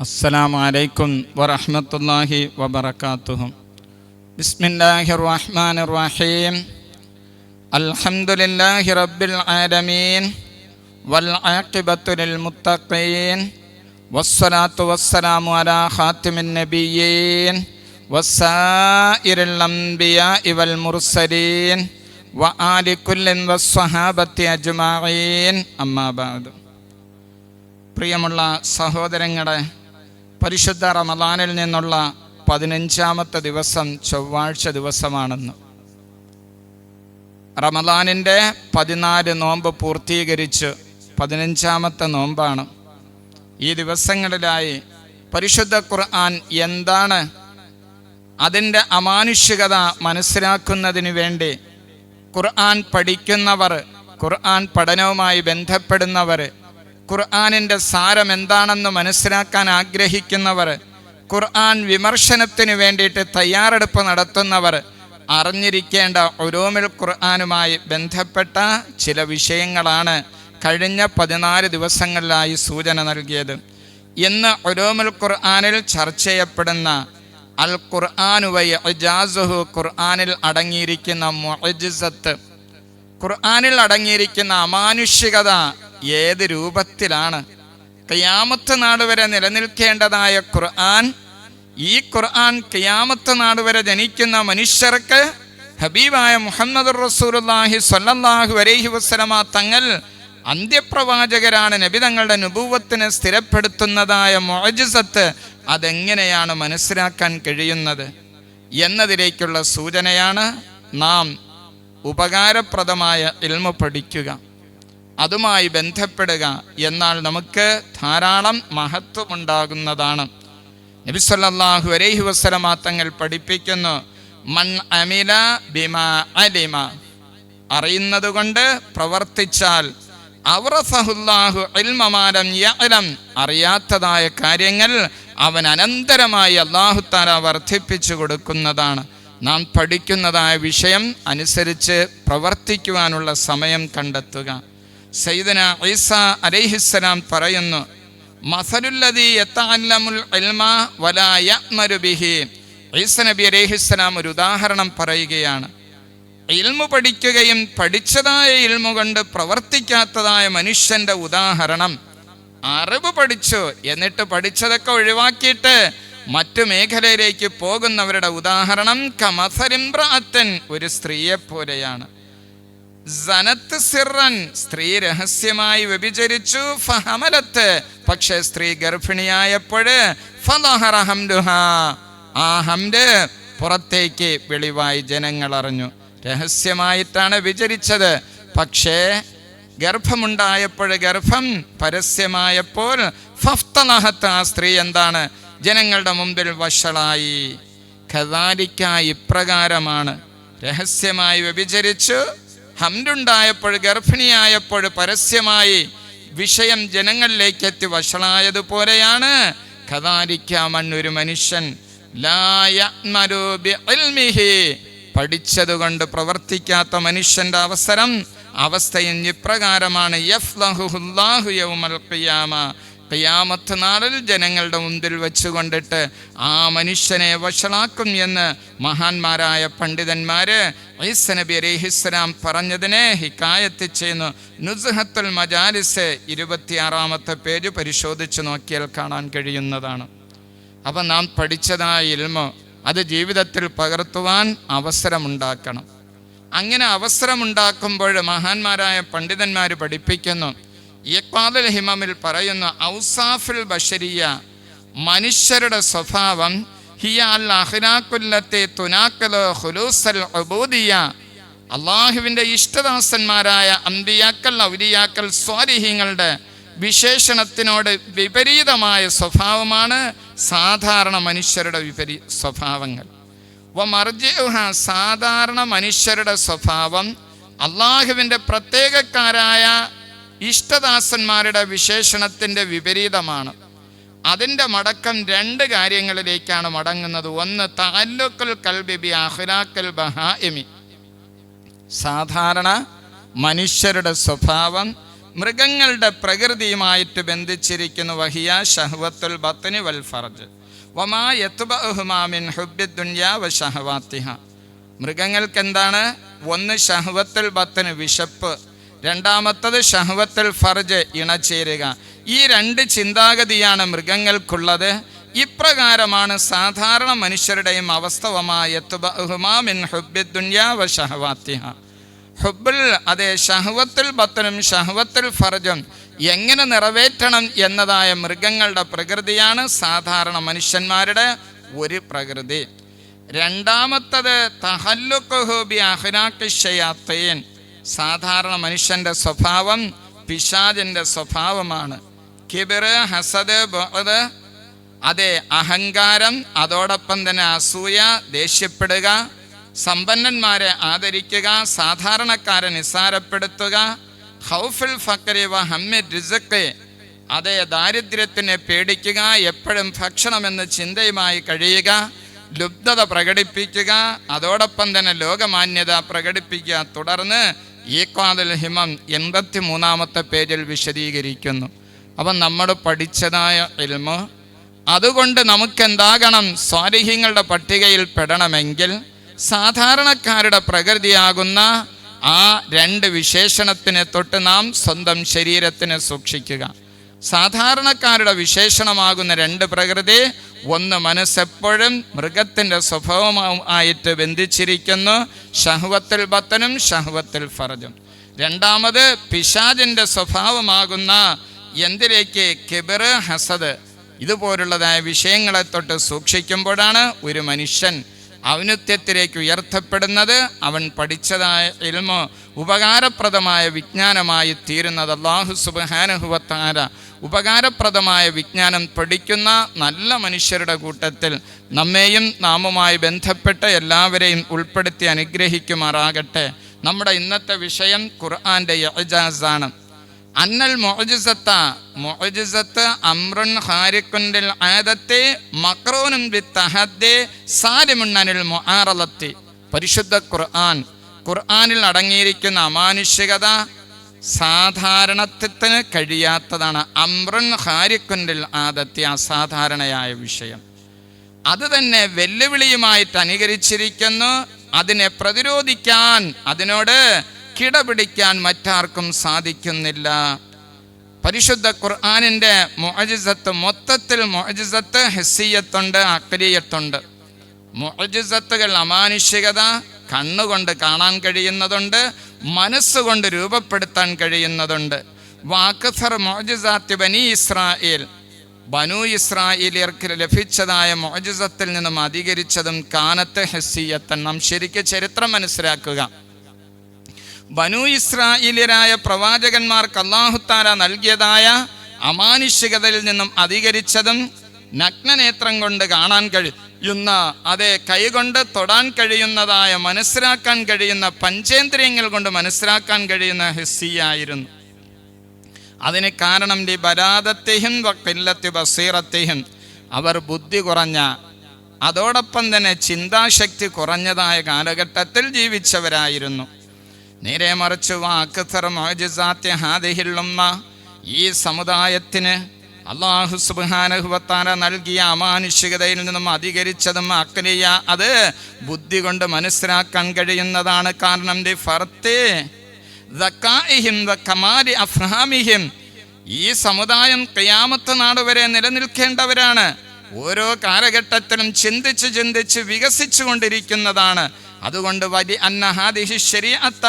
السلام عليكم ورحمة الله وبركاته بسم الله الرحمن الرحيم الحمد لله رب العالمين والعاقبة للمتقين والصلاة والسلام على خاتم النبيين وسائر الأنبياء والمرسلين وآل كل والصحابة أجمعين أما بعد പ്രിയമുള്ള സഹോദരങ്ങളെ പരിശുദ്ധ റമദാനിൽ നിന്നുള്ള പതിനഞ്ചാമത്തെ ദിവസം ചൊവ്വാഴ്ച ദിവസമാണെന്ന്. റമദാനിന്റെ പതിനാല് നോമ്പ് പൂർത്തീകരിച്ച് പതിനഞ്ചാമത്തെ നോമ്പാണ്. ഈ ദിവസങ്ങളിലായി പരിശുദ്ധ ഖുർആൻ എന്താണ് അതിന്റെ അമാനുഷികത മനസ്സിലാക്കുന്നതിന് വേണ്ടി ഖുർആൻ പഠിക്കുന്നവർ ഖുർആൻ പഠനവുമായി ബന്ധപ്പെടുന്നവർ ഖുർആാനിന്റെ സാരം എന്താണെന്ന് മനസ്സിലാക്കാൻ ആഗ്രഹിക്കുന്നവർ ഖുർആൻ വിമർശനത്തിന് വേണ്ടിയിട്ട് തയ്യാറെടുപ്പ് നടത്തുന്നവർ അറിഞ്ഞിരിക്കേണ്ട ഒരോമിൽ ഖുർആാനുമായി ബന്ധപ്പെട്ട ചില വിഷയങ്ങളാണ് കഴിഞ്ഞ പതിനാല് ദിവസങ്ങളിലായി സൂചന നൽകിയത്. ഇന്ന് ഒരോമുൽ ഖുർആാനിൽ ചർച്ച ചെയ്യപ്പെടുന്ന അൽ ഖുർആാനുവൈ ഇജാസുഹു ഖുർആാനിൽ അടങ്ങിയിരിക്കുന്ന മൊജിസത്ത് ഖുർആാനിൽ അടങ്ങിയിരിക്കുന്ന അമാനുഷികത ഏത് രൂപത്തിലാണ്? കയ്യാമത്ത് നാട് വരെ നിലനിൽക്കേണ്ടതായ ഖുർആൻ ഈ ഖുർആൻ കയ്യാമത്ത് നാട് വരെ ജനിക്കുന്ന മനുഷ്യർക്ക് ഹബീബായ മുഹമ്മദ് റസൂലുല്ലാഹി സ്വല്ലല്ലാഹു അലൈഹി വസ്ലമ തങ്ങൾ അന്ത്യപ്രവാചകരാണ് നബി തങ്ങളുടെ നുപൂവത്തിന് സ്ഥിരപ്പെടുത്തുന്നതായ മൊഴജിസത്ത് അതെങ്ങനെയാണ് മനസ്സിലാക്കാൻ കഴിയുന്നത് എന്നതിലേക്കുള്ള സൂചനയാണ് നാം ഉപകാരപ്രദമായ ഇൽമ പഠിക്കുക. അതുമായി ബന്ധപ്പെടുക എന്നാൽ നമുക്ക് ധാരാളം മഹത്വമുണ്ടാകുന്നതാണ്. നബിസ്വല്ലാഹു അലൈഹി വസല്ലമ തങ്ങൾ പഠിപ്പിക്കുന്നു മൺ അമില ബിമ അലിമ. അറിയുന്നത് കൊണ്ട് പ്രവർത്തിച്ചാൽ അവറസഹുല്ലാഹു ഇൽമമാലം യഅലം. അറിയാത്തതായ കാര്യങ്ങൾ അവൻ അനന്തരമായി അള്ളാഹു താല വർദ്ധിപ്പിച്ചു കൊടുക്കുന്നതാണ്. നാം പഠിക്കുന്നതായ വിഷയം അനുസരിച്ച് പ്രവർത്തിക്കുവാനുള്ള സമയം കണ്ടെത്തുക. സൈദന ഐസ അലൈഹിസ്സലാം പറയുന്നു മസലുല്ലതി യത്തഅല്ലമുൽ ഇൽമ വലാ ബിഹി. നബി അലൈഹിസ്സലാം ഒരു ഉദാഹരണം പറയുകയാണ് ഇൽമു പഠിക്കുകയും പഠിച്ചതായ ഇൽമു കൊണ്ട് പ്രവർത്തിക്കാത്തതായ മനുഷ്യന്റെ ഉദാഹരണം അറിവ് പഠിച്ചു എന്നിട്ട് പഠിച്ചതൊക്കെ ഒഴിവാക്കിയിട്ട് മറ്റു മേഖലയിലേക്ക് പോകുന്നവരുടെ ഉദാഹരണം കമസരിംബ്രാത്തൻ ഒരു സ്ത്രീയെ പോലെയാണ്. സനത്ത് സിറൻ സ്ത്രീ രഹസ്യമായി വ്യഭിചരിച്ചു ഫഹമലത്ത്. പക്ഷേ സ്ത്രീ ഗർഭിണിയായപ്പോഴ് ആ ഹംഡ് പുറത്തേക്ക് വെളിവായി ജനങ്ങൾ അറിഞ്ഞു. രഹസ്യമായിട്ടാണ് വിചരിച്ചത്. പക്ഷേ ഗർഭമുണ്ടായപ്പോൾ ഗർഭം പരസ്യമായപ്പോൾ ഫഫ്തനഹത്ത് ആ സ്ത്രീ എന്താണ്? ജനങ്ങളുടെ മുമ്പിൽ വഷളായി. ഖദാലിക്ക ഇപ്രകാരമാണ്. രഹസ്യമായി വ്യഭിചരിച്ചു ഹംഡുണ്ടായപ്പോൾ ഗർഭിണിയായപ്പോൾ പരസ്യമായി വിഷയം ജനങ്ങളിലേക്ക് എത്തി വഷളായതുപോലെയാണ് കഥാരിക്കാമൺ ഒരു മനുഷ്യൻ. പഠിച്ചതുകൊണ്ട് പ്രവർത്തിക്കാത്ത മനുഷ്യന്റെ അവസരം അവസ്ഥയും ഇപ്രകാരമാണ്. ഖിയാമത്ത് നാളിൽ ജനങ്ങളുടെ മുമ്പിൽ വെച്ചുകൊണ്ടിട്ട് ആ മനുഷ്യനെ വഷളാക്കും എന്ന് മഹാന്മാരായ പണ്ഡിതന്മാര് ഐസ് നബി അലിഹിസ്ലാം പറഞ്ഞതിനെ ഹിക്കായത്ത് ചെയ്യുന്നു. നുസ്ഹത്തുൽ മജാലിസ് ഇരുപത്തിയാറാമത്തെ പേജ് പരിശോധിച്ച് നോക്കിയാൽ കാണാൻ കഴിയുന്നതാണ്. അപ്പം നാം പഠിച്ചതായ ഇൽമ അത് ജീവിതത്തിൽ പകർത്തുവാൻ അവസരമുണ്ടാക്കണം. അങ്ങനെ അവസരമുണ്ടാക്കുമ്പോൾ മഹാന്മാരായ പണ്ഡിതന്മാർ പഠിപ്പിക്കുന്നു. ഇക്വാദുൽ ഹിമമിൽ പറയുന്നു ഔസാഫുൽ ബഷരിയ മനുഷ്യരുടെ സ്വഭാവം ഹിയ അൽ അഹ്ലാഖുല്ലത്തെ തുനാക്കലോ ഹുലൂസൽ ഒബൂദിയ അള്ളാഹുവിന്റെ ഇഷ്ടദാസന്മാരായ അന്തിയാക്കൽ ഔലിയാക്കൽ സ്വാരിഹ്യങ്ങളുടെ വിശേഷണത്തിനോട് വിപരീതമായ സ്വഭാവമാണ് സാധാരണ മനുഷ്യരുടെ വിപരീ സ്വഭാവങ്ങൾ. വമർജുഹ സാധാരണ മനുഷ്യരുടെ സ്വഭാവം അള്ളാഹുവിന്റെ പ്രത്യേകക്കാരായ ഇഷ്ടദാസന്മാരുടെ വിശേഷണത്തിന്റെ വിപരീതമാണ്. അതിന്റെ മടക്കം രണ്ട് കാര്യങ്ങളിലേക്കാണ് മടങ്ങുന്നത്. ഒന്ന് താലൂക്കൽ കൽബിബി അഹ്ലാക്കൽ ബഹാഇമി. സാധാരണ മനുഷ്യരുടെ സ്വഭാവം മൃഗങ്ങളുടെ പ്രകൃതിയുമായിട്ട് ബന്ധിച്ചിരിക്കുന്നു. വഹിയ ഷഹ്വത്തുൽ ബത്തനി വൽ ഫർജ്. വമാ യത്തുബഹുമാമിൻ ഹുബി ദുനിയാ വ ഷഹവാത്തിഹ മൃഗങ്ങൾക്കെന്താണ് ഒന്ന് ഷഹ്വത്തുൽ ബത്തന് വിശപ്പ് രണ്ടാമത്തത് ഷഹ്വത്തുൽ ഫർജ് ഇണചേരുക. ഈ രണ്ട് ചിന്താഗതിയാണ് മൃഗങ്ങൾക്കുള്ളത്. ഇപ്രകാരമാണ് സാധാരണ മനുഷ്യരുടെയും അവസ്ഥവമായ മിൻ ഹുബ്ബി ദുനിയാ വ ഷഹവാത്തിഹ അതെ ഷഹ്വത്തുൽ ബത്തനും ഷഹ്വത്തുൽ ഫർജും എങ്ങനെ നിറവേറ്റണം എന്നതായ മൃഗങ്ങളുടെ പ്രകൃതിയാണ് സാധാരണ മനുഷ്യന്മാരുടെ ഒരു പ്രകൃതി. രണ്ടാമത്തത് തഹല്ലുഖുബി അഹ്നാക്കിഷയാത്തയൻ സാധാരണ മനുഷ്യന്റെ സ്വഭാവം പിശാജിന്റെ സ്വഭാവമാണ്. കിബിറ് ഹസദ് ബഹദ് അതെ അഹങ്കാരം അതോടൊപ്പം തന്നെ അസൂയ ദേഷ്യപ്പെടുക സമ്പന്നന്മാരെ ആദരിക്കുക സാധാരണക്കാരെ നിസ്സാരപ്പെടുത്തുക ഹൗഫുൽ വ ഹമ്മി റിസക്ക് അതേ ദാരിദ്ര്യത്തിനെ പേടിക്കുക എപ്പോഴും ഭക്ഷണമെന്ന് ചിന്തയുമായി കഴിയുക ലുബ്ധത പ്രകടിപ്പിക്കുക അതോടൊപ്പം തന്നെ ലോകമാന്യത പ്രകടിപ്പിക്കുക തുടർന്ന് ഈ കാതൽ ഹിമം എൺപത്തി മൂന്നാമത്തെ പേജിൽ വിശദീകരിക്കുന്നു. അപ്പം നമ്മൾ പഠിച്ചതായ ഇൽമ അതുകൊണ്ട് നമുക്കെന്താകണം? സ്വാരഹ്യങ്ങളുടെ പട്ടികയിൽ പെടണമെങ്കിൽ സാധാരണക്കാരുടെ പ്രകൃതിയാകുന്ന ആ രണ്ട് വിശേഷണത്തിനെ തൊട്ട് നാം സ്വന്തം ശരീരത്തിനെ സൂക്ഷിക്കുക. സാധാരണക്കാരുടെ വിശേഷണമാകുന്ന രണ്ട് പ്രകൃതി ഒന്ന് മനസ്സെപ്പോഴും മൃഗത്തിന്റെ സ്വഭാവമായിട്ട് ബന്ധിച്ചിരിക്കുന്നു ഷഹ്വത്തിൽ ബത്തനും ഷഹ്വത്തിൽ ഫറജും. രണ്ടാമത് പിശാജിന്റെ സ്വഭാവമാകുന്ന എന്തിലേക്ക്? കിബിർ ഹസദ്. ഇതുപോലുള്ളതായ വിഷയങ്ങളെ തൊട്ട് സൂക്ഷിക്കുമ്പോഴാണ് ഒരു മനുഷ്യൻ ഔന്നത്യത്തിലേക്ക് ഉയർത്തപ്പെടുന്നത് അവൻ പഠിച്ചതായ ഇൽമോ ഉപകാരപ്രദമായ വിജ്ഞാനമായി തീരുന്നത് അള്ളാഹു സുബാനഹുവത്താര ഉപകാരപ്രദമായ വിജ്ഞാനം പഠിക്കുന്ന നല്ല മനുഷ്യരുടെ കൂട്ടത്തിൽ നമ്മെയും നാമുമായി ബന്ധപ്പെട്ട എല്ലാവരെയും ഉൾപ്പെടുത്തി അനുഗ്രഹിക്കുമാറാകട്ടെ. നമ്മുടെ ഇന്നത്തെ വിഷയം ഖുർആന്റെ യജാസാണ് അന്നൽ മൊഹജിസത്ത മൊഹജിസത്ത് അമ്രൻ ഹാരിക്കുൻഡിൽ ആദത്തെ മക്രോനും വിത്തഹദ്ദെ സാരിമുണ്ണനിൽ മുആറലത്തി. പരിശുദ്ധ ഖുർആൻ. ഖുർആനിൽ അടങ്ങിയിരിക്കുന്ന അമാനുഷികത സാധാരണത്വത്തിന് കഴിയാത്തതാണ്. അമ്രൻ ഹാരിക്കുൻഡിൽ ആദത്തെ അസാധാരണയായ വിഷയം. അത് തന്നെ വെല്ലുവിളിയുമായിട്ട് അനുകരിച്ചിരിക്കുന്നു. അതിനെ പ്രതിരോധിക്കാൻ അതിനോട് കിടപിടിക്കാൻ മറ്റാർക്കും സാധിക്കുന്നില്ല. പരിശുദ്ധ ഖുർആാനിന്റെ മൊഹജിസത്ത് മൊത്തത്തിൽ മൊഹജിസത്ത് ഹെസ്സിയത്തുണ്ട് അക്രിയത്തുണ്ട്. മൊഹജിസത്തുകൾ അമാനുഷികത കണ്ണുകൊണ്ട് കാണാൻ കഴിയുന്നതുണ്ട് മനസ്സുകൊണ്ട് രൂപപ്പെടുത്താൻ കഴിയുന്നതുണ്ട്. വാക്കഫർ മൊഅജിസാത്തി ബനി ഇസ്രായേൽ ബനു ഇസ്രായേലിയർക്ക് ലഭിച്ചതായ മൊഹജിസത്തിൽ നിന്നും അധികരിച്ചതും കാനത്ത് ഹെസ്സിയത്തൻ നാം ശരിക്ക് ചരിത്രം മനസ്സിലാക്കുക. ബനു ഇസ്രായേലിയരായ പ്രവാചകന്മാർക്ക് അള്ളാഹുത്താര നൽകിയതായ അമാനുഷികതയിൽ നിന്നും അധികരിച്ചതും നഗ്നനേത്രം കൊണ്ട് കാണാൻ കഴിയുന്ന അതെ കൈകൊണ്ട് തൊടാൻ കഴിയുന്നതായ മനസ്സിലാക്കാൻ കഴിയുന്ന പഞ്ചേന്ദ്രിയങ്ങൾ കൊണ്ട് മനസ്സിലാക്കാൻ കഴിയുന്ന ഹിസ്സിയായിരുന്നു. അതിന് കാരണം ലി ബരാദത്തെയും വക്കില്ലത്തി ബസീറത്തെയും അവർ ബുദ്ധി കുറഞ്ഞ അതോടൊപ്പം തന്നെ ചിന്താശക്തി കുറഞ്ഞതായ കാലഘട്ടത്തിൽ ജീവിച്ചവരായിരുന്നു. നേരെ മറിച്ച് വാക്കുത്തർ മോജിസാത്യ ഹാദിഹില്ലുമ്മ ഈ സമുദായത്തിന് അള്ളാഹു സുബാനഹുവത്താന നൽകിയ അമാനുഷികതയിൽ നിന്നും അധികരിച്ചതും അക്കലിയ അത് ബുദ്ധി കൊണ്ട് മനസ്സിലാക്കാൻ കഴിയുന്നതാണ് കാരണം ദി ഫർത്തേ ദക്കമാലി അഫ്ഹാമിഹിം. ഈ സമുദായം കയാമത്ത് നാട് വരെ നിലനിൽക്കേണ്ടവരാണ്. ഓരോ കാലഘട്ടത്തിലും ചിന്തിച്ച് ചിന്തിച്ച് വികസിച്ചു കൊണ്ടിരിക്കുന്നതാണ് അതുകൊണ്ട് വലി അന്നഹാദിഹി ശരീഅത്ത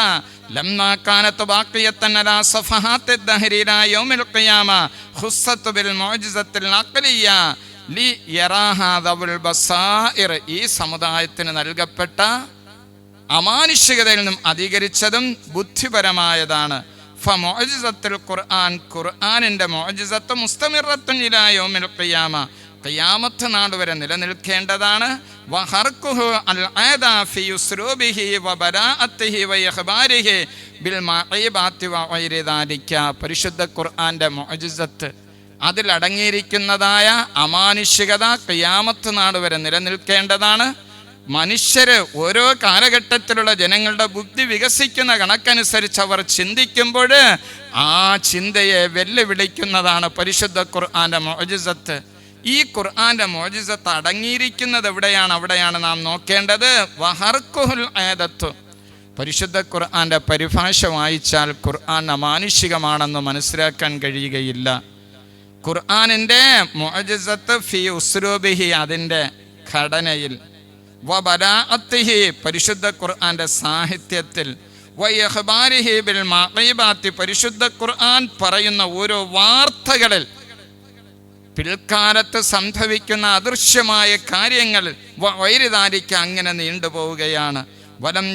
ദഹരി ഇലാ യൗമിൽ ഖിയാമ ഖുസ്സത്തു ബിൽ മുഅ്ജിസത്തിൽ അഖലിയ ലി യറാഹാ ദവുൽ ബസായിർ ഈ സമുദായത്തിന് നൽകപ്പെട്ട അമാനുഷികതയിൽ നിന്നും അധികരിച്ചതും ബുദ്ധിപരമായതാണ്. ഖുർആൻ ഖുർആനിന്റെ മോജിസത്ത് മുസ്തമിറത്തുൻ ഇലാ യൗമിൽ ഖിയാമ. ഖിയാമത്ത് നാട് വരെ നിലനിൽക്കേണ്ടതാണ്. പരിശുദ്ധ ഖുർആന്റെ മോജിസത്ത് അതിൽ അടങ്ങിയിരിക്കുന്നതായ അമാനുഷികത ഖിയാമത്ത് നാട് വരെ നിലനിൽക്കേണ്ടതാണ്. മനുഷ്യര് ഓരോ കാലഘട്ടത്തിലുള്ള ജനങ്ങളുടെ ബുദ്ധി വികസിക്കുന്ന കണക്കനുസരിച്ച് അവർ ചിന്തിക്കുമ്പോൾ ആ ചിന്തയെ വെല്ലുവിളിക്കുന്നതാണ് പരിശുദ്ധ ഖുർആന്റെ മോജിസത്ത് ഈ ഖുർആന്റെ മോജിസത്ത് തടങ്ങിയിരിക്കുന്നത് എവിടെയാണ്? അവിടെയാണ് നാം നോക്കേണ്ടത്. വഹർക്കുഹുൽ പരിശുദ്ധ ഖുർആന്റെ പരിഭാഷ വായിച്ചാൽ ഖുർആൻ അമാനുഷികമാണെന്ന് മനസ്സിലാക്കാൻ കഴിയുകയില്ല. ഖുർആാനിന്റെ മോജസത്ത് ഫി ഉസ്രൂബിഹി അതിന്റെ ഘടനയിൽ. വ വബലാഅത്തിഹി പരിശുദ്ധ ഖുർആന്റെ സാഹിത്യത്തിൽ. വയഹ്ബാരിഹി ബിൽ മഖീബാത്തി പരിശുദ്ധ ഖുർആൻ പറയുന്ന ഓരോ വാർത്തകളിൽ പിൽക്കാലത്ത് സംഭവിക്കുന്ന അദൃശ്യമായ കാര്യങ്ങൾ വൈരുതാരിക്ക് അങ്ങനെ നീണ്ടുപോവുകയാണ്. വലം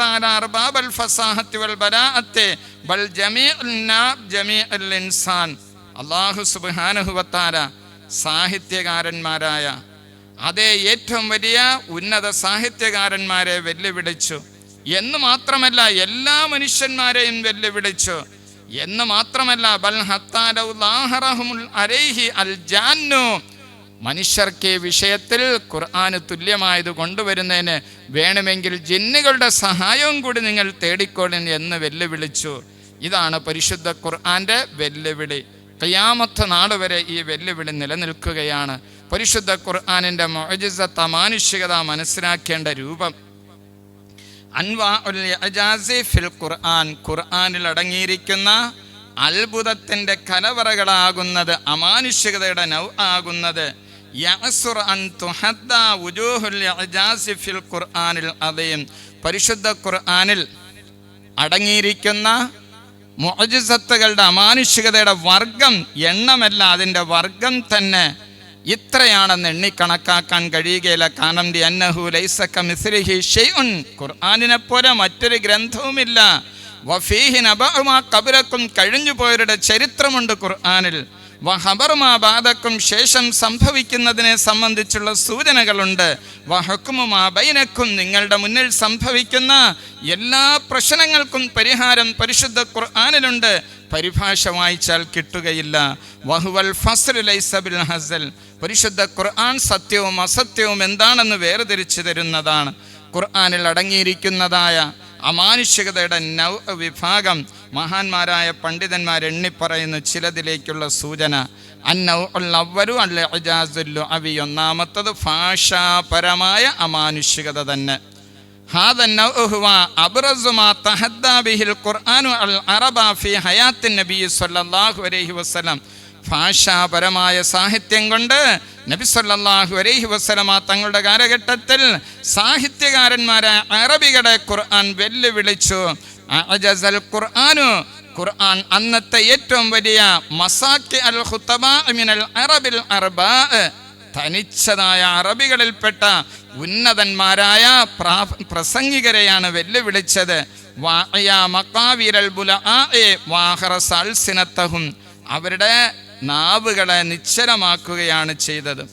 തആല അർബാബൽ ബൽ ജമീഉൽ ഇൻസാൻ. അല്ലാഹു സുബ്ഹാനഹു സാഹിത്യകാരന്മാരായ അതേ ഏറ്റവും വലിയ ഉന്നത സാഹിത്യകാരന്മാരെ വെല്ലുവിളിച്ചു. എന്ന് മാത്രമല്ല എല്ലാ മനുഷ്യന്മാരെയും വെല്ലുവിളിച്ചു. എന്ന് മാത്രമല്ല ബൽ അലൈഹി അൽ മനുഷ്യർക്ക് വിഷയത്തിൽ ഖുർആന് തുല്യമായത് കൊണ്ടുവരുന്നതിന് വേണമെങ്കിൽ ജിന്നുകളുടെ സഹായവും കൂടി നിങ്ങൾ തേടിക്കൊള്ളിൻ എന്ന് വെല്ലുവിളിച്ചു. ഇതാണ് പരിശുദ്ധ ഖുർആന്റെ വെല്ലുവിളി. കയ്യാമത്ത നാട് വരെ ഈ വെല്ലുവിളി നിലനിൽക്കുകയാണ്. പരിശുദ്ധ ഖുർആാനിന്റെ മൊജിസത്ത് മാനുഷികത മനസ്സിലാക്കേണ്ട രൂപം. അൻവാ ഫിൽ ഖുർആൻ. ഖുർആനിൽ അടങ്ങിയിരിക്കുന്ന അത്ഭുതത്തിന്റെ കലവറകളാകുന്നത് അമാനുഷികതയുടെ നൗ ആകുന്നത്. പരിശുദ്ധ ഖുർആനിൽ അടങ്ങിയിരിക്കുന്ന മുഅജിസത്തുകളുടെ അമാനുഷികതയുടെ വർഗം എണ്ണമല്ല അതിന്റെ വർഗം തന്നെ ഇത്രയാണെന്ന് എണ്ണിക്കണക്കാക്കാൻ കഴിയുകയില്ല. കാരണം ദി അന്നഹു ലൈസക്ക മിസ്ലിഹി ഷെയ്ഉൻ ഖുർആനിനെ പോലെ മറ്റൊരു ഗ്രന്ഥവുമില്ല. വഫീഹി നബഅമാ കബുരക്കും കഴിഞ്ഞു പോയവരുടെ ചരിത്രമുണ്ട് ഖുർആനിൽ. വഹബറുമാ ബാധക്കും ശേഷം സംഭവിക്കുന്നതിനെ സംബന്ധിച്ചുള്ള സൂചനകളുണ്ട്. വഹക്കുമുമാ ബൈനക്കും നിങ്ങളുടെ മുന്നിൽ സംഭവിക്കുന്ന എല്ലാ പ്രശ്നങ്ങൾക്കും പരിഹാരം പരിശുദ്ധ ഖുർആാനിലുണ്ട്. പരിഭാഷ വായിച്ചാൽ കിട്ടുകയില്ല. വഹുവൽ ഫസ്ലു ലൈസ ബിൽ ഹസൽ. പരിശുദ്ധ ഖുർആൻ സത്യവും അസത്യവും എന്താണെന്ന് വേർതിരിച്ചു തരുന്നതാണ്. ഖുർആാനിൽ അടങ്ങിയിരിക്കുന്നതായ അമാനുഷികതയുടെ നവ വിഭാഗം മഹാന്മാരായ പണ്ഡിതന്മാർ എണ്ണിപ്പറയുന്ന ചിലതിലേക്കുള്ള സൂചന. അന്നവരു അല്ല അജാസുല്ലു അവി ഒന്നാമത്തത് ഭാഷാപരമായ അമാനുഷികത തന്നെ. ഖുർആാനു അൽ അറബാഫി ഹയാത്തിൻ നബി സല്ലല്ലാഹു അലൈഹി വസല്ലം. ഭാഷാപരമായ സാഹിത്യം കൊണ്ട് നബി നബിസല്ലാഹു അലൈഹി വസ്ലമ തങ്ങളുടെ കാലഘട്ടത്തിൽ സാഹിത്യകാരന്മാരായ അറബികളെ ഖുർആൻ വെല്ലുവിളിച്ചു. അജസൽ ഖുർആാനു. ഖുർആൻ അന്നത്തെ ഏറ്റവും വലിയ മസാക്കി അൽ മിനൽ അറബിൽ അർബാ. തനിച്ചതായ അറബികളിൽപ്പെട്ട ഉന്നതന്മാരായ പ്രസംഗികരെയാണ് വെല്ലുവിളിച്ചത്. അവരുടെ നാവുകളെ നിശ്ചലമാക്കുകയാണ് ചെയ്തത്.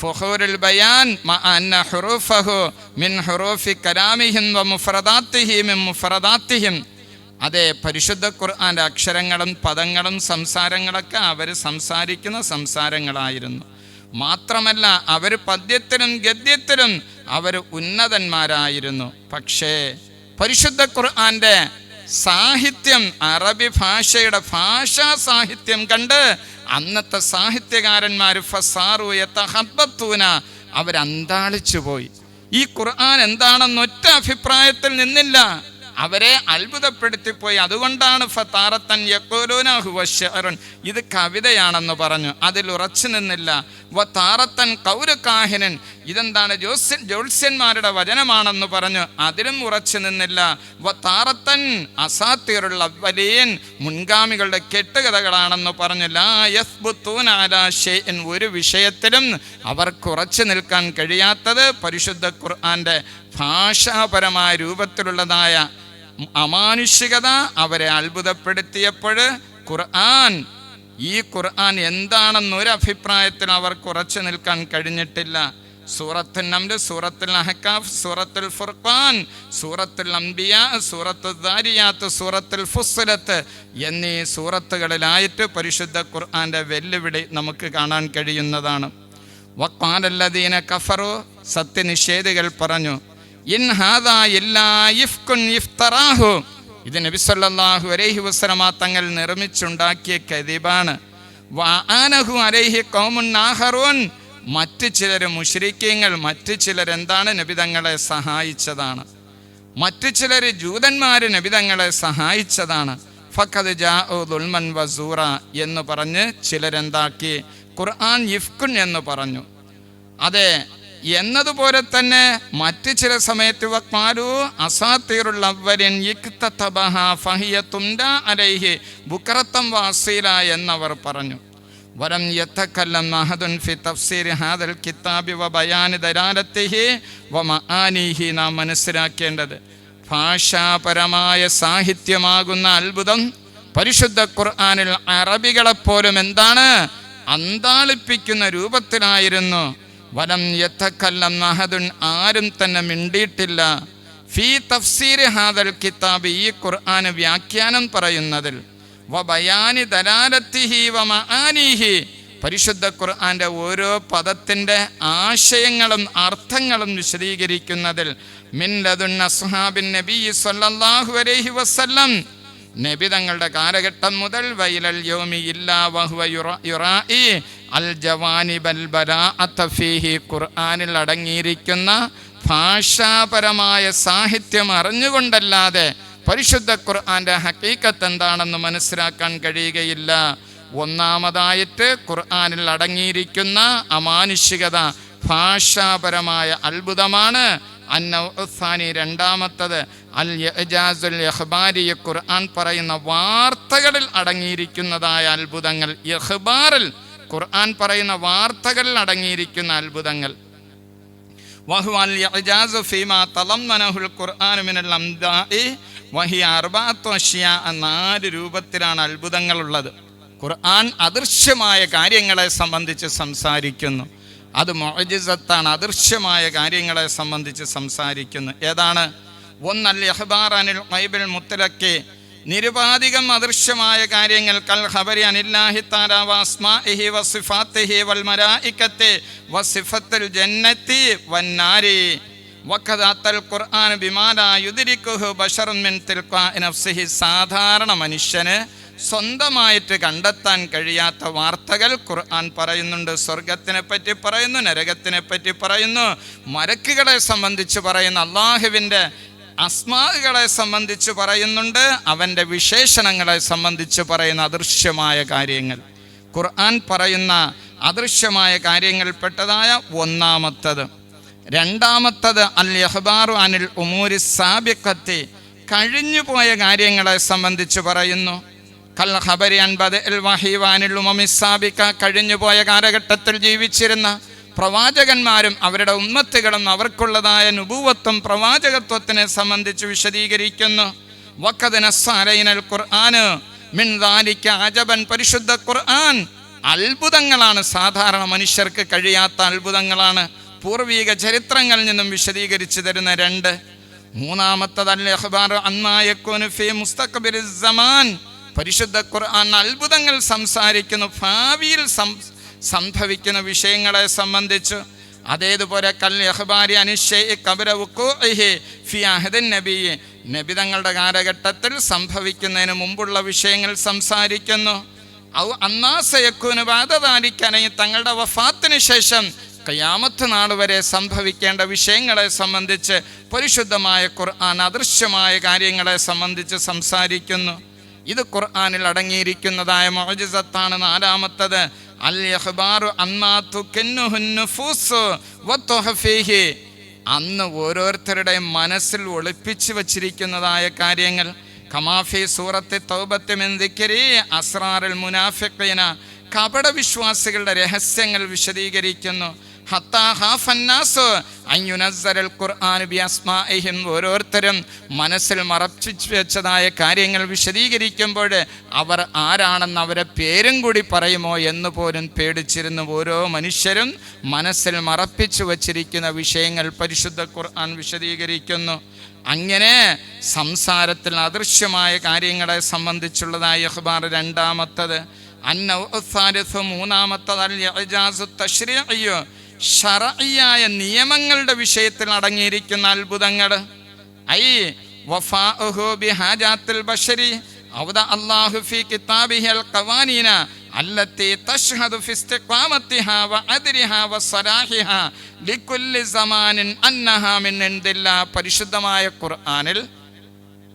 ഫുഹൂറുൽ ബയാൻ അന്ന ഹുറൂഫഹു മിൻ ഹുറൂഫി കലാമിഹിം വ മുഫറദാത്തിഹി മിൻ അതെ പരിശുദ്ധ ഖുർആന്റെ അക്ഷരങ്ങളും പദങ്ങളും സംസാരങ്ങളൊക്കെ അവർ സംസാരിക്കുന്ന സംസാരങ്ങളായിരുന്നു. മാത്രമല്ല അവർ പദ്യത്തിലും ഗദ്യത്തിലും അവർ ഉന്നതന്മാരായിരുന്നു. പക്ഷേ പരിശുദ്ധ ഖുർആന്റെ സാഹിത്യം അറബി ഭാഷയുടെ ഭാഷാ സാഹിത്യം കണ്ട് അന്നത്തെ സാഹിത്യകാരന്മാർ ഫസാറു യതഹബ്ബത്തൂന അവരന്താളിച്ചു പോയി ഈ ഖുർആൻ എന്താണെന്ന് ഒറ്റ അഭിപ്രായത്തിൽ നിന്നില്ല. അവരെ അത്ഭുതപ്പെടുത്തിപ്പോയി. അതുകൊണ്ടാണ് ഫത്താറത്തൻ യക്കോലോന ഹുവ ഇത് കവിതയാണെന്ന് പറഞ്ഞു. അതിൽ ഉറച്ചു നിന്നില്ല. വ താറത്തൻ കൗരകാഹിനൻ. ഇതെന്താണ്? ജോസ്യൻ ജ്യോത്സ്യന്മാരുടെ വചനമാണെന്ന് പറഞ്ഞു. അതിലും ഉറച്ചു നിന്നില്ല. വ താറത്തൻ അസാത്തിയറുള്ള വലിയൻ മുൻഗാമികളുടെ കെട്ടുകഥകളാണെന്ന് പറഞ്ഞു. ലാ യസ്ബുത്തൂന അലാ ഷൈഇൻ ഒരു വിഷയത്തിലും അവർക്ക് ഉറച്ചു നിൽക്കാൻ കഴിയാത്തത് പരിശുദ്ധ ഖുർആന്റെ ഭാഷാപരമായ രൂപത്തിലുള്ളതായ അമാനുഷികത അവരെ അത്ഭുതപ്പെടുത്തിയപ്പോൾ ഖുർആൻ ഈ ഖുർആൻ എന്താണെന്നൊരു അഭിപ്രായത്തിൽ അവർക്ക് ഉറച്ചു നിൽക്കാൻ കഴിഞ്ഞിട്ടില്ല. സൂറത്തുൽ നംൽ സൂറത്തുൽ അഹ്കാഫ് സൂറത്തുൽ ഫുർഖാൻ സൂറത്തുൽ അംബിയ സൂറത്തുൽ ദാരിയാത്ത് സൂറത്തുൽ ഫുസ്ലത്ത് എന്നീ സൂറത്തുകളിലായിട്ട് പരിശുദ്ധ ഖുർആന്റെ വെല്ലുവിളി നമുക്ക് കാണാൻ കഴിയുന്നതാണ്. വക്കാലല്ലദീന കഫറു സത്യനിഷേധികൾ പറഞ്ഞു ഇത് നബി സല്ലല്ലാഹു അലൈഹി വസല്ലമ തങ്ങൾ നിർമ്മിച്ചുണ്ടാക്കിയ കതിബാണ് അലൈഹി മറ്റു ചിലർ മുശ്രിക്കീങ്ങൾ മറ്റ് ചിലരെന്താണ് നബിതങ്ങളെ നബി തങ്ങളെ സഹായിച്ചതാണ്. മറ്റു ചിലർ ജൂതന്മാർ നബിതങ്ങളെ സഹായിച്ചതാണ്. വസൂറ എന്ന് പറഞ്ഞ് ചിലരെന്താക്കി? ഖുർആൻ ഇഫ്കുൻ എന്ന് പറഞ്ഞു. അതെ എന്നതുപോലെ തന്നെ മറ്റു ചില സമയത്ത് വക്മാരു തുംദ അലൈഹി ബുക്കറത്തം വാസീല എന്നവർ പറഞ്ഞു. വരം യത്തക്കല്ലം അഹദുൻ ഫി തഫ്സീർ ഹാദൽ കിതാബി വ ബയാൻ മആനിഹി നാം മനസ്സിലാക്കേണ്ടത്. ഭാഷാപരമായ സാഹിത്യമാകുന്ന അത്ഭുതം പരിശുദ്ധ ഖുർആാനിൽ അറബികളെപ്പോലും എന്താണ്? അന്താളിപ്പിക്കുന്ന രൂപത്തിലായിരുന്നു. വലം യഥക്കല്ലം അഹദുൻ ആരും തന്നെ മിണ്ടിയിട്ടില്ല. ഫീ തഫ്സീർ ഹാദൽ കിതാബ് ഈ ഖുർആന് വ്യാഖ്യാനം പറയുന്നതിൽ. വ ബയാനി ദലാലത്തിഹി പരിശുദ്ധ ഖുർആന്റെ ഓരോ പദത്തിന്റെ ആശയങ്ങളും അർത്ഥങ്ങളും വിശദീകരിക്കുന്നതിൽ മിൻ ലദുൻ അസ്ഹാബിൻ നബി സല്ലല്ലാഹു അലൈഹി വസല്ലം നബി തങ്ങളുടെ കാലഘട്ടം മുതൽ വൈലൽ യോമി ഇല്ലാ വഹുവ യുറ- യുറാഇ അൽ ജവാനി ബലാഅത്ത ഫീഹി. ഖുർആനിൽ അടങ്ങിയിരിക്കുന്ന ഭാഷാപരമായ സാഹിത്യം അറിഞ്ഞുകൊണ്ടല്ലാതെ പരിശുദ്ധ ഖുർആന്റെ ഹക്കീക്കത്ത് എന്താണെന്ന് മനസ്സിലാക്കാൻ കഴിയുകയില്ല. ഒന്നാമതായിട്ട് ഖുർആാനിൽ അടങ്ങിയിരിക്കുന്ന അമാനുഷികത ഭാഷാപരമായ അത്ഭുതമാണ് അന്നൗസാനി രണ്ടാമത്തത് അൽ യജാസുൽ ഇഖ്ബാരി ഖുർആൻ പറയുന്ന വാർത്തകളിൽ അടങ്ങിയിരിക്കുന്നതായ അത്ഭുതങ്ങൾ ഇഖ്ബാറിൽ ഖുർആൻ പറയുന്ന വാർത്തകളിൽ അടങ്ങിയിരിക്കുന്ന അത്ഭുതങ്ങൾ وهو الإعجاز فيما تضمنه القرآن من الأمداء وهي أربعة أشياء നാല് രൂപത്തിലാണ് അത്ഭുതങ്ങൾ ഉള്ളത് ഖുർആൻ അദൃശ്യമായ കാര്യങ്ങളെ സംബന്ധിച്ച് സംസാരിക്കുന്നു അത് മൊജിസത്താണ് അദൃശ്യമായ കാര്യങ്ങളെ സംബന്ധിച്ച് സംസാരിക്കുന്നു. ഏതാണ്? ഒന്നൽ അഹ്ബാർ അനിൽ മൈബിൽ മുത്തലക്കെ നിരുപാധികം അദൃശ്യമായ കാര്യങ്ങൾ കൽ ഹബരി അനില്ലാഹി തആല വസ്മാഇഹി വസിഫാത്തിഹി വൽ മലായികത്തി വസിഫത്തുൽ ജന്നത്തി വന്നാരി വഖദാത്തൽ ഖുർആൻ ബിമാല യുദിരിക്കുഹു ബശറുൻ മിൻ തിൽഖാഇ നഫ്സിഹി സാധാരണ മനുഷ്യന് സ്വന്തമായിട്ട് കണ്ടെത്താൻ കഴിയാത്ത വാർത്തകൾ ഖുർആൻ പറയുന്നുണ്ട്. സ്വർഗത്തിനെ പറ്റി പറയുന്നു നരകത്തിനെ പറ്റി പറയുന്നു. മരക്കുകളെ സംബന്ധിച്ച് പറയുന്നു. അള്ളാഹുവിന്റെ അസ്മാകളെ സംബന്ധിച്ച് പറയുന്നുണ്ട്. അവന്റെ വിശേഷണങ്ങളെ സംബന്ധിച്ച് പറയുന്ന അദൃശ്യമായ കാര്യങ്ങൾ. ഖുർആൻ പറയുന്ന അദൃശ്യമായ കാര്യങ്ങളിൽപ്പെട്ടതായ ഒന്നാമത്തത്. രണ്ടാമത്തത് അൽ യഹ്ബാറു അനിൽ ഉമൂരി സാബിക്കത്തി കഴിഞ്ഞുപോയ കാര്യങ്ങളെ സംബന്ധിച്ച് പറയുന്നു. കഴിഞ്ഞുപോയ കാലഘട്ടത്തിൽ ജീവിച്ചിരുന്ന പ്രവാചകന്മാരും അവരുടെ ഉമ്മത്തുകളും അവർക്കുള്ളതായ നുപൂവത്വം പ്രവാചകത്വത്തിനെ സംബന്ധിച്ച് വിശദീകരിക്കുന്നു. ദാലിക അജബൻ പരിശുദ്ധ ഖുർആൻ. അത്ഭുതങ്ങളാണ് സാധാരണ മനുഷ്യർക്ക് കഴിയാത്ത അത്ഭുതങ്ങളാണ്. പൂർവീക ചരിത്രങ്ങളിൽ നിന്നും വിശദീകരിച്ചു തരുന്ന രണ്ട്. മൂന്നാമത്തതല്ലേ അഖ്ബാർ അന്നായക്കോനുഫി ഫീ മുസ്തഖ്ബിലിൽ സമാൻ. പരിശുദ്ധ ഖുർആൻ അത്ഭുതങ്ങൾ സംസാരിക്കുന്നു ഭാവിയിൽ സംഭവിക്കുന്ന വിഷയങ്ങളെ സംബന്ധിച്ച്. അതേതുപോലെ കൽ അഹ്ബാരി അനിശ്ചയ കബര അഹദിൻ നബി തങ്ങളുടെ കാലഘട്ടത്തിൽ സംഭവിക്കുന്നതിന് മുമ്പുള്ള വിഷയങ്ങൾ സംസാരിക്കുന്നു. ഔ അന്നാസയക്കൂന് ബാധതാലിക്കനയി തങ്ങളുടെ വഫാത്തിന് ശേഷം കയാമത്ത് നാൾ വരെ സംഭവിക്കേണ്ട വിഷയങ്ങളെ സംബന്ധിച്ച് പരിശുദ്ധമായ ഖുർആൻ അദൃശ്യമായ കാര്യങ്ങളെ സംബന്ധിച്ച് സംസാരിക്കുന്നു. ഇത് ഖുർആാനിൽ അടങ്ങിയിരിക്കുന്നതായ മോജിസത്താണ് നാലാമത്തത്. അൽ അന്ന് ഓരോരുത്തരുടെയും മനസ്സിൽ ഒളിപ്പിച്ചു വച്ചിരിക്കുന്നതായ കാര്യങ്ങൾ. കമാഫി സൂറത്തെ തൗബത്തുമെന്തിക്കരി അസ്രാറിൽ മുനാഫിക്കീന കപട വിശ്വാസികളുടെ രഹസ്യങ്ങൾ വിശദീകരിക്കുന്നു. ഓരോരുത്തരും മനസ്സിൽ മറച്ചു വെച്ചതായ കാര്യങ്ങൾ വിശദീകരിക്കുമ്പോൾ അവർ ആരാണെന്ന് അവരെ പേരും കൂടി പറയുമോ എന്ന് പോലും പേടിച്ചിരുന്നു ഓരോ മനുഷ്യരും മനസ്സിൽ മറപ്പിച്ചു വച്ചിരിക്കുന്ന വിഷയങ്ങൾ പരിശുദ്ധ ഖുർആൻ വിശദീകരിക്കുന്നു. അങ്ങനെ സംസാരത്തിൽ അദൃശ്യമായ കാര്യങ്ങളെ സംബന്ധിച്ചുള്ളതായ അഖ്ബാർ രണ്ടാമത്തത്. അന്നൗസാലിസ് മൂന്നാമത്തത് അൽ തശ്രീഇയ്യു ഷറയായ നിയമങ്ങളുടെ വിഷയത്തിൽ അടങ്ങിയിരിക്കുന്ന അത്ഭുതങ്ങൾ. ഐ അവദ ഖവാനീന മിൻ പരിശുദ്ധമായ ഖുർആനിൽ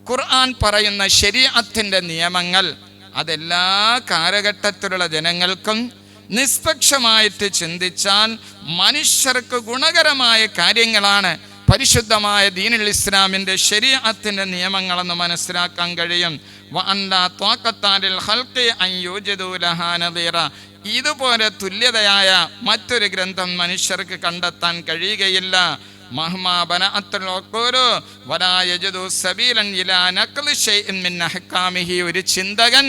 ഖുർആൻ പറയുന്ന ശരീഅത്തിന്റെ നിയമങ്ങൾ അതെല്ലാ കാലഘട്ടത്തിലുള്ള ജനങ്ങൾക്കും നിഷ്പക്ഷമായിട്ട് ചിന്തിച്ചാൽ മനുഷ്യർക്ക് ഗുണകരമായ കാര്യങ്ങളാണ് പരിശുദ്ധമായ ദീനുൽ ഇസ്ലാമിന്റെ ശരീരത്തിന്റെ നിയമങ്ങളെന്ന് മനസ്സിലാക്കാൻ കഴിയും. ഇതുപോലെ തുല്യതയായ മറ്റൊരു ഗ്രന്ഥം മനുഷ്യർക്ക് കണ്ടെത്താൻ കഴിയുകയില്ല. മഹ്മാ ബനഅത്തുൽ ഉഖൂലു വലാ യജിദു സബീലൻ ഇലാ നഖ്ലി ശൈഇൻ മിൻ അഹ്കാമിഹി. ഒരു ചിന്തകൻ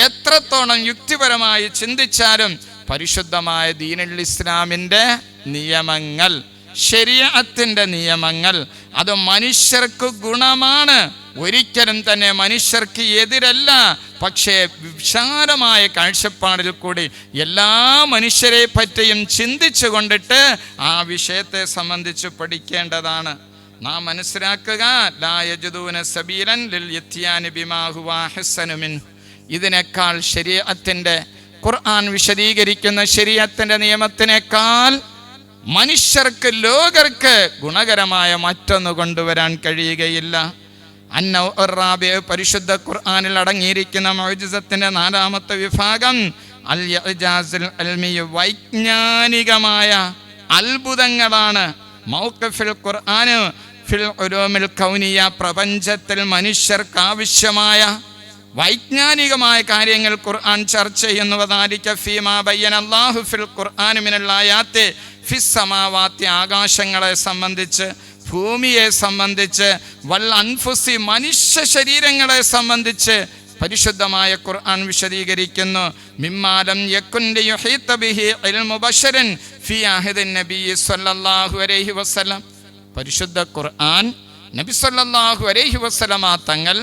എത്രത്തോളം യുക്തിപരമായി ചിന്തിച്ചാലും പരിശുദ്ധമായ ദീനുൽ ഇസ്ലാമിന്റെ നിയമങ്ങൾ ശരീഅത്തിന്റെ നിയമങ്ങൾ. അത് മനുഷ്യർക്ക് ഗുണമാണ്. ഒരിക്കലും തന്നെ മനുഷ്യർക്ക് എതിരല്ല. പക്ഷേ വിശാലമായ കാഴ്ചപ്പാടിൽ കൂടി എല്ലാ മനുഷ്യരെ പറ്റിയും ചിന്തിച്ചു കൊണ്ടിട്ട് ആ വിഷയത്തെ സംബന്ധിച്ച് പഠിക്കേണ്ടതാണ്. നാം മനസ്സിലാക്കുക ലാ യജുദൂന സബീലൻ ലിൽ. ഇതിനേക്കാൾ ശരീരത്തിന്റെ ഖുർആൻ വിശദീകരിക്കുന്ന ശരീരത്തിന്റെ നിയമത്തിനേക്കാൾ മനുഷ്യർക്ക് ലോകർക്ക് ഗുണകരമായ മറ്റൊന്ന് കൊണ്ടുവരാൻ കഴിയുകയില്ല. അന്ന ഒറാബി പരിശുദ്ധ ഖുർആാനിൽ അടങ്ങിയിരിക്കുന്ന മൗജിസത്തിന്റെ നാലാമത്തെ വിഭാഗം അൽ ഇജാസുൽ അൽമിയ വൈജ്ഞാനികമായ അത്ഭുതങ്ങളാണ്. മൗക്കഫിൽ ഖുർആാന് ഫിൽ ഉലൂമിൽ കൗനിയ പ്രപഞ്ചത്തിൽ മനുഷ്യർക്ക് ആവശ്യമായ വൈജ്ഞാനികമായ കാര്യങ്ങൾ ഖുർആൻ ചർച്ച ചെയ്യുന്നതായിരിക്കും. ഫിസ് സമാവാത്തി ആകാശങ്ങളെ സംബന്ധിച്ച് ഭൂമിയെ സംബന്ധിച്ച് വൽ അൻഫുസി മനുഷ്യ ശരീരങ്ങളെ സംബന്ധിച്ച് പരിശുദ്ധമായ ഖുർആൻ വിശദീകരിക്കുന്നു. മിമ്മാലം യക്കുന്റെ പരിശുദ്ധ ഖുർആൻ നബി സല്ലല്ലാഹു അലൈഹി വസല്ലമ തങ്ങൾ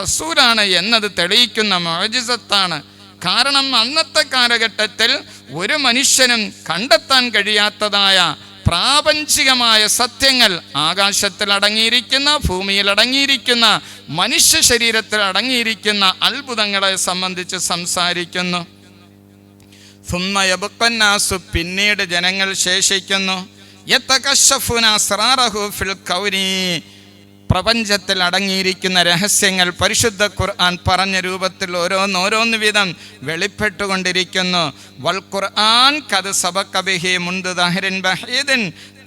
റസൂലാണ് എന്നത് തെളിയിക്കുന്ന മോജിസത്താണ് കാരണം അന്നത്തെ കാലഘട്ടത്തിൽ ഒരു മനുഷ്യനും കണ്ടെത്താൻ കഴിയാത്തതായ പ്രാപഞ്ചികമായ സത്യങ്ങൾ ആകാശത്തിൽ അടങ്ങിയിരിക്കുന്ന ഭൂമിയിൽ അടങ്ങിയിരിക്കുന്ന മനുഷ്യ ശരീരത്തിൽ അടങ്ങിയിരിക്കുന്ന അത്ഭുതങ്ങളെ സംബന്ധിച്ച് സംസാരിക്കുന്നു. സുന്നയബുക്കന്നാസു പിന്നീട് ജനങ്ങൾ ശേഷിക്കുന്നു. യത്തകശഫുന സ്രാറഹു ഫിൽ കൗനി പ്രപഞ്ചത്തിൽ അടങ്ങിയിരിക്കുന്ന രഹസ്യങ്ങൾ പരിശുദ്ധ ഖുർആൻ പറഞ്ഞ രൂപത്തിൽ ഓരോന്നോരോന്ന് വീതം വെളിപ്പെട്ടുകൊണ്ടിരിക്കുന്നു. വൽ ഖുർആൻ കത് സബക്കബിഹി മുൻദ് ദഹരിൻ ബഹീദിൻ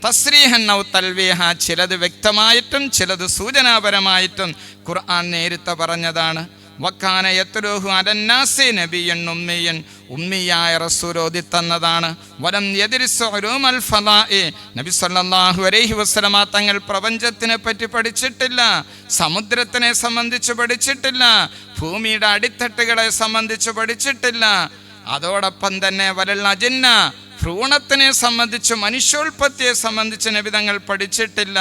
തസ്രീഹൻ ഔ തൽവീഹ. ചിലത് വ്യക്തമായിട്ടും ചിലത് സൂചനാപരമായിട്ടും ഖുർആൻ നേരിട്ട് പറഞ്ഞതാണ്. വക്കാന യത്ലൂഹു അലന്നാസി നബിയൻ ഉമ്മിയൻ. ഉമ്മിയായ ഓതി തന്നതാണ്. വലം ഉലൂമൽ ഫളാഇ നബി സല്ലല്ലാഹു അലൈഹി വസ്ലമ തങ്ങൾ പ്രപഞ്ചത്തിനെ പറ്റി പഠിച്ചിട്ടില്ല. സമുദ്രത്തിനെ സംബന്ധിച്ച് പഠിച്ചിട്ടില്ല. ഭൂമിയുടെ അടിത്തട്ടുകളെ സംബന്ധിച്ച് പഠിച്ചിട്ടില്ല. അതോടൊപ്പം തന്നെ വലൽ അജിന്ന. ഭ്രൂണത്തിനെ സംബന്ധിച്ച് മനുഷ്യോൽപത്തിയെ സംബന്ധിച്ച് നബിതങ്ങൾ പഠിച്ചിട്ടില്ല.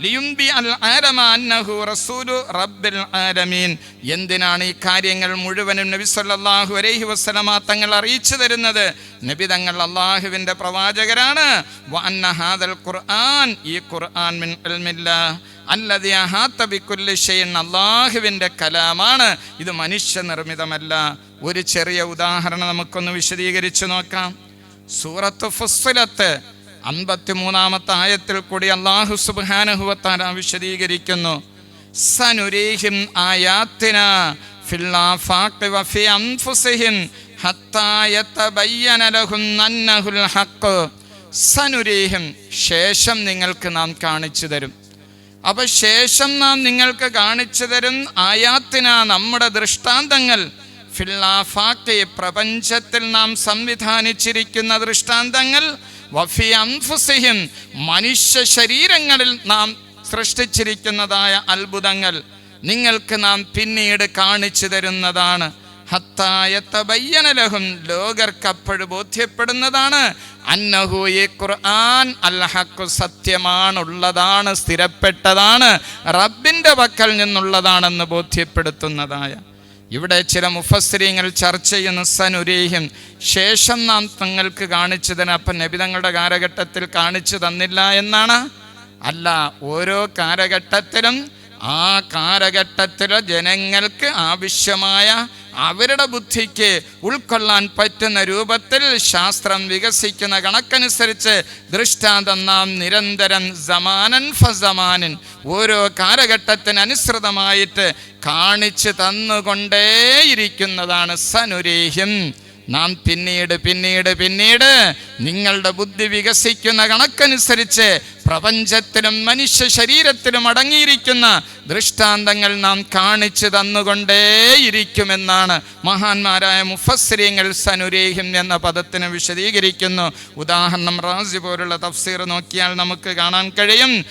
ലിയുംബി അൽ ആലമ അന്നഹു റസൂലു റബ്ബിൽ ആലമീൻ. എന്തിനാണ് ഈ കാര്യങ്ങൾ മുഴുവനും നബി സല്ലല്ലാഹു അലൈഹി വസല്ലമ തങ്ങൾ അറിയിച്ചു തരുന്നത്? നബി തങ്ങൾ അള്ളാഹുവിന്റെ പ്രവാചകരാണ്. വ അന്ന ഹാദൽ ഖുർആൻ ഈ ഖുർആൻ മിൻ അൽമില്ല അല്ലതി അഹാത്ത ബിക്കുല്ലിഷയൻ അള്ളാഹുവിന്റെ കലാമാണ്. ഇത് മനുഷ്യനിർമ്മിതമല്ല. ഒരു ചെറിയ ഉദാഹരണം നമുക്കൊന്ന് വിശദീകരിച്ചു നോക്കാം. സൂറത്ത് ഫുസ്സലത്ത് അൻപത്തി മൂന്നാമത്തെ ആയത്തിൽ കൂടി അള്ളാഹു സുബാനഹുവത്താല വിശദീകരിക്കുന്നു. സനുരീഹിം ആയാത്തിന സനുരീഹിം ശേഷം നിങ്ങൾക്ക് നാം കാണിച്ചു തരും. അപ്പൊ ശേഷം നാം നിങ്ങൾക്ക് കാണിച്ചു തരും ആയാത്തിന നമ്മുടെ ദൃഷ്ടാന്തങ്ങൾ. ഫില്ലാഫാക്കെ പ്രപഞ്ചത്തിൽ നാം സംവിധാനിച്ചിരിക്കുന്ന ദൃഷ്ടാന്തങ്ങൾ വഫി അൻഫുസിഹിം മനുഷ്യ ശരീരങ്ങളിൽ നാം സൃഷ്ടിച്ചിരിക്കുന്നതായ അത്ഭുതങ്ങൾ നിങ്ങൾക്ക് നാം പിന്നീട് കാണിച്ചു തരുന്നതാണ്. ഹത്തായത്തബയ്യനലഹും ലോകർക്ക് ലോകർക്കപ്പോഴ് ബോധ്യപ്പെടുന്നതാണ്. അന്നഹു ഈ ഖുർആൻ അൽഹക്കു സത്യമാണുള്ളതാണ് സ്ഥിരപ്പെട്ടതാണ് റബ്ബിന്റെ പക്കൽ നിന്നുള്ളതാണെന്ന് ബോധ്യപ്പെടുത്തുന്നതായ ഇവിടെ ചില മുഫസ്രീങ്ങൾ ചർച്ച ചെയ്യുന്ന സനുരീഹ്യം ശേഷം നാം തങ്ങൾക്ക് കാണിച്ചു തരാം അപ്പം നബിതങ്ങളുടെ കാലഘട്ടത്തിൽ കാണിച്ചു തന്നില്ല എന്നാണ്? അല്ല ഓരോ കാലഘട്ടത്തിലും ആ കാലഘട്ടത്തിലെ ജനങ്ങൾക്ക് ആവശ്യമായ അവരുടെ ബുദ്ധിക്ക് ഉൾക്കൊള്ളാൻ പറ്റുന്ന രൂപത്തിൽ ശാസ്ത്രം വികസിക്കുന്ന കണക്കനുസരിച്ച് ദൃഷ്ടാന്തം നാം നിരന്തരം സമാനൻ ഫസമാനൻ ഓരോ കാലഘട്ടത്തിനനുസൃതമായിട്ട് കാണിച്ചു തന്നുകൊണ്ടേയിരിക്കുന്നതാണ് സനുരേഹ്യം. നാം പിന്നീട് പിന്നീട് പിന്നീട് നിങ്ങളുടെ ബുദ്ധി വികസിക്കുന്ന കണക്കനുസരിച്ച് പ്രപഞ്ചത്തിലും മനുഷ്യ ശരീരത്തിലും അടങ്ങിയിരിക്കുന്ന ദൃഷ്ടാന്തങ്ങൾ നാം കാണിച്ചു തന്നുകൊണ്ടേയിരിക്കുമെന്നാണ് മഹാന്മാരായ മുഫസ്രീങ്ങൾ സനുരേഹിം എന്ന പദത്തിന് വിശദീകരിക്കുന്നു. ഉദാഹരണം റാസി പോലുള്ള തഫ്സീർ നോക്കിയാൽ നമുക്ക് കാണാൻ കഴിയും.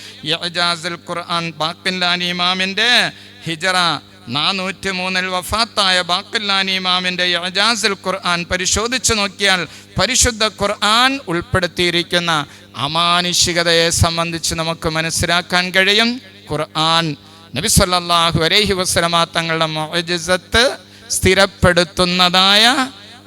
ഖുർആൻ ഇമാമിന്റെ ഹിജറ നാനൂറ്റി മൂന്നിൽ വഫാത്തായ ബാക്കില്ലാനി ഇമാമിന്റെ യജാസുൽ ഖുർആൻ പരിശോധിച്ചു നോക്കിയാൽ പരിശുദ്ധ ഖുർആൻ ഉൾപ്പെടുത്തിയിരിക്കുന്ന അമാനുഷികതയെ സംബന്ധിച്ച് നമുക്ക് മനസ്സിലാക്കാൻ കഴിയും. ഖുർആൻ നബി സല്ലല്ലാഹു അലൈഹി വസല്ലമ തങ്ങളുടെ സ്ഥിരപ്പെടുത്തുന്നതായ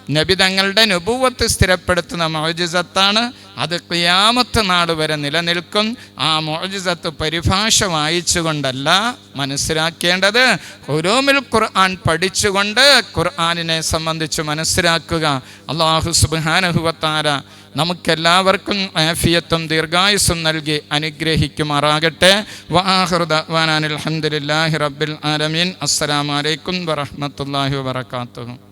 നബി തങ്ങളുടെ നുപൂവത്ത് സ്ഥിരപ്പെടുത്തുന്ന മോജിസത്താണ് അത് ക്രിയാമത്ത് നാട് വരെ നിലനിൽക്കും. ആ മോജിസത്ത് പരിഭാഷ വായിച്ചുകൊണ്ടല്ല മനസ്സിലാക്കേണ്ടത്. ഓരോമിൽ ഖുർആൻ പഠിച്ചുകൊണ്ട് ഖുർആാനിനെ സംബന്ധിച്ച് മനസ്സിലാക്കുക. അള്ളാഹു സുബാനഹുവത്താര നമുക്കെല്ലാവർക്കും ആഫിയത്തും ദീർഘായുസും നൽകി അനുഗ്രഹിക്കുമാറാകട്ടെ. വാഹൃദാൻ അലഹമുല്ലാഹി റബ്ബിൽ ആലമീൻ. അസ്സലാമലൈക്കും വറഹമത്തല്ലാഹി വാത്തു